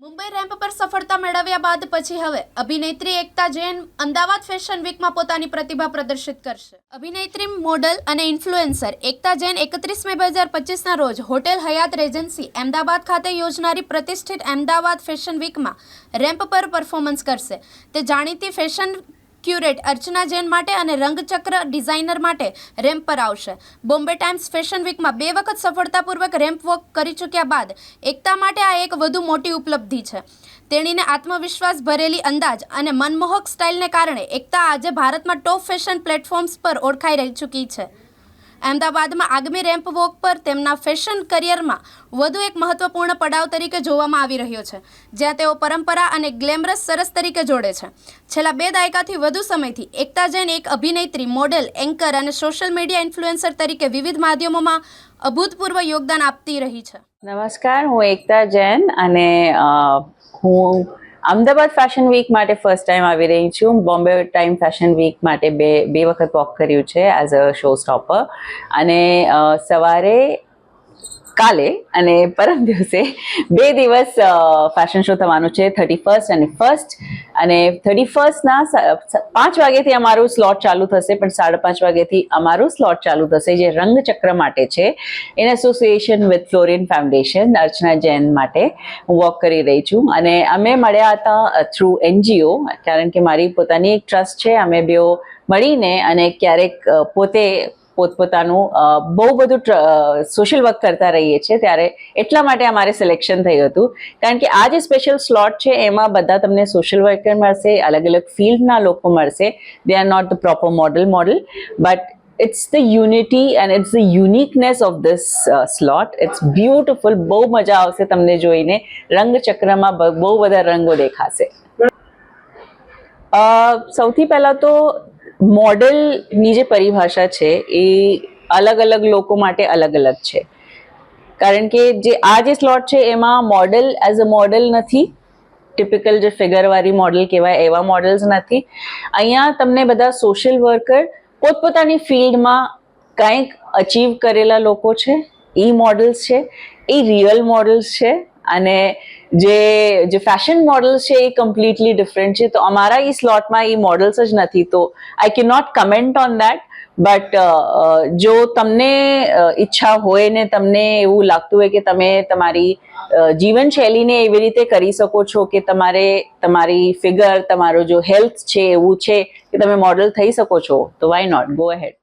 Mumbai ramp પર સફળતા મેળવ્યા બાદ પછી હવે અભિનેત્રી એકતા જૈન અમદાવાદ ફેશન વીકમાં પોતાની પ્રતિભા પ્રદર્શિત કરશે. અભિનેત્રી મોડલ અને ઇન્ફ્લુએન્સર એકતા જૈન એકત્રીસ મે બે હજાર પચીસના રોજ હોટેલ હયાત રેજન્સી અમદાવાદ ખાતે યોજનારી પ્રતિષ્ઠિત અમદાવાદ ફેશન વીકમાં રેમ્પ પર પરફોર્મન્સ કરશે. તે જાણીતી ફેશન ક્યુરેટ અર્ચના જૈન માટે અને રંગચક્ર ડિઝાઇનર માટે રેમ્પ પર આવશે. બોમ્બે ટાઈમ્સ ફેશન વીકમાં બે વખત સફળતાપૂર્વક રેમ્પ વોક કરી ચૂક્યા બાદ એકતા માટે આ એક વધુ મોટી ઉપલબ્ધિ છે. તેણીને આત્મવિશ્વાસ ભરેલી અંદાજ અને મનમોહક સ્ટાઇલને કારણે એકતા આજે ભારતમાં ટોપ ફેશન પ્લેટફોર્મ્સ પર ઓળખાઈ રહી ચૂકી છે. અમદાવાદમાં આગામી રેમ્પ વોક પર તેમના ફેશન કરિયરમાં વધુ એક મહત્વપૂર્ણ પડાવ તરીકે જોવામાં આવી રહ્યો છે, જ્યાં તેઓ પરંપરા અને ગ્લેમરસ સરસ તરીકે જોડે છે. છેલ્લા બે દાયકાથી વધુ સમયથી એકતા જૈન એક અભિનેત્રી, મોડેલ, એન્કર અને સોશિયલ મીડિયા ઇન્ફ્લુએન્સર તરીકે વિવિધ માધ્યમોમાં અભૂતપૂર્વ યોગદાન આપતી રહી છે. નમસ્કાર, હું એકતા જૈન અને હું અમદાવાદ ફેશન વીક માટે ફર્સ્ટ ટાઈમ આવી રહી છું. બોમ્બે ટાઈમ ફેશન વીક માટે બે બે વખત વોક કર્યું છે એઝ અ શો સ્ટોપર અને સવારે કાલે અને પરમ દિવસે બે દિવસ ફેશન શો થવાનું છે થર્ટી ફર્સ્ટ અને ફર્સ્ટ અને થર્ટી ફર્સ્ટના પાંચ વાગ્યાથી અમારું સ્લોટ ચાલુ થશે, પણ સાડા પાંચ વાગ્યાથી અમારું સ્લોટ ચાલુ થશે, જે રંગચક્ર માટે છે. In association with Florin foundation Archana Jain માટે હું વોક કરી રહી છું. અને અમે મળ્યા હતા થ્રુ એનજીઓ કારણ કે મારી પોતાની એક ટ્રસ્ટ છે. અમે બેઓ મળીને અને ક્યારેક પોતે પોતપોતાનું બહુ બધું સોશિયલ વર્ક કરતા રહીએ છીએ ત્યારે એટલા માટે અમારે સિલેક્શન થયું હતું. કારણ કે આ જે સ્પેશિયલ સ્લોટ છે, એમાં બધા તમને સોશિયલ વર્કર મળશે અલગ અલગ ફિલ્ડના લોકો મળશે. They are not the proper model model but it's the unity and it's the uniqueness of this slot it's beautiful બહુ મજા આવશે તમને જોઈને. રંગચક્રમાં બહુ બધા રંગો દેખાશે. સૌથી પહેલાં તો મોડલની જે પરિભાષા છે, એ અલગ અલગ લોકો માટે અલગ અલગ છે. કારણ કે જે આ જે સ્લોટ છે, એમાં મોડલ એઝ અ મોડલ નથી. ટિપિકલ જે ફિગરવાળી મોડલ કહેવાય, એવા મોડલ્સ નથી. અહીંયા તમને બધા સોશિયલ વર્કર પોતપોતાની ફિલ્ડમાં કંઈક અચીવ કરેલા લોકો છે. એ મોડલ્સ છે એ રિયલ મોડલ્સ છે. અને જે જે ફેશન મોડલ્સ છે એ કમ્પ્લીટલી ડિફરન્ટ છે. તો અમારા એ સ્લોટમાં એ મોડલ્સ જ નથી. તો I can not comment on that but જો તમને ઈચ્છા હોય ને તમને એવું લાગતું હોય કે તમે તમારી જીવનશૈલીને એવી રીતે કરી શકો છો કે તમારે, તમારી ફિગર તમારો જો હેલ્થ છે, એવું છે, કે તમે મોડલ થઈ શકો છો, તો વાય નોટ ગો અહેડ